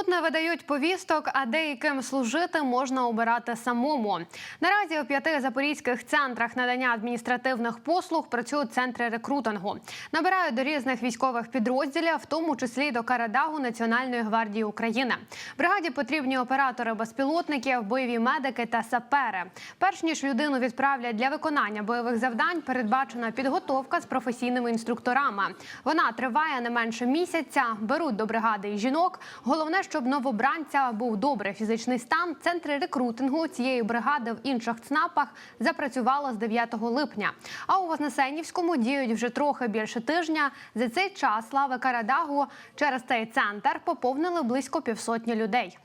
Тут не видають повісток, а деяким служити можна обирати самому. Наразі у п'яти запорізьких центрах надання адміністративних послуг працюють центри рекрутингу. Набирають до різних військових підрозділів, в тому числі до Карадагу Національної гвардії України. Бригаді потрібні оператори безпілотників, бойові медики та сапери. Перш ніж людину відправлять для виконання бойових завдань, передбачена підготовка з професійними інструкторами. Вона триває не менше місяця. Беруть до бригади і жінок. Головне, щоб новобранця був добрий фізичний стан. Центри рекрутингу цієї бригади в інших ЦНАПах запрацювало з 9 липня. А у Вознесенівському діють вже трохи більше тижня. За цей час слави Карадагу через цей центр поповнили близько півсотні людей.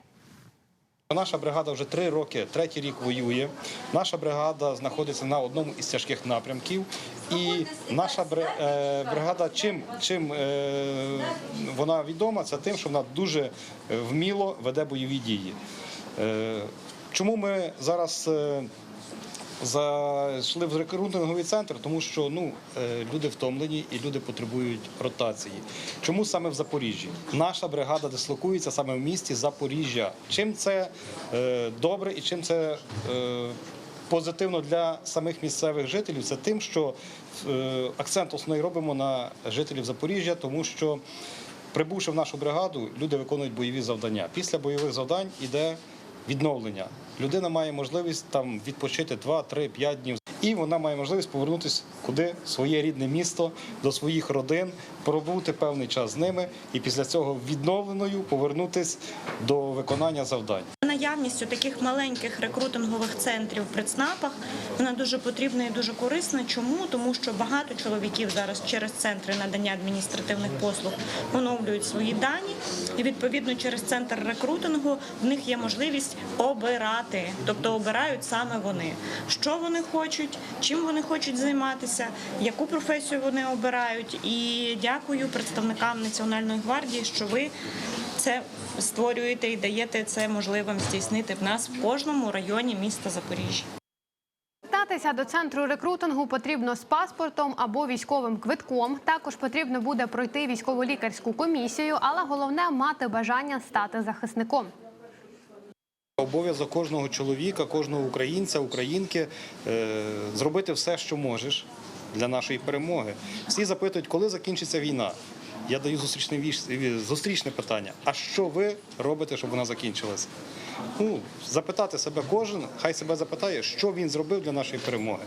Наша бригада вже три роки, третій рік воює. Наша бригада знаходиться на одному із тяжких напрямків. І наша е, бригада, чим, чим е, вона відома, це тим, що вона дуже е, вміло веде бойові дії. Чому ми зараз зайшли в рекрутинговий центр, тому що ну, люди втомлені і люди потребують ротації. Чому саме в Запоріжжі? Наша бригада дислокується саме в місті Запоріжжя. Чим це добре і чим це позитивно для самих місцевих жителів? Це тим, що е, акцент основний робимо на жителів Запоріжжя, тому що прибувши в нашу бригаду, люди виконують бойові завдання. Після бойових завдань іде відновлення. Людина має можливість там відпочити 2, 3, 5 днів. І вона має можливість повернутися куди своє рідне місто, до своїх родин, пробути певний час з ними і після цього відновленою повернутися до виконання завдань. Наявність таких маленьких рекрутингових центрів при ЦНАПах вона дуже потрібна і дуже корисна. Чому? Тому що багато чоловіків зараз через центри надання адміністративних послуг оновлюють свої дані, і відповідно через центр рекрутингу в них є можливість обирати, тобто обирають саме вони, що вони хочуть, чим вони хочуть займатися, яку професію вони обирають. І дякую представникам Національної гвардії, що ви це створюєте і даєте це можливим здійснити в нас в кожному районі міста Запоріжжя. Звертатися до центру рекрутингу потрібно з паспортом або військовим квитком. Також потрібно буде пройти військово-лікарську комісію, але головне мати бажання стати захисником. Обов'язок кожного чоловіка, кожного українця, українки е, зробити все, що можеш для нашої перемоги. Всі запитують, коли закінчиться війна. Я даю зустрічне зустрічне питання. А що ви робите, щоб вона закінчилася? Ну, запитати себе кожен, хай себе запитає, що він зробив для нашої перемоги.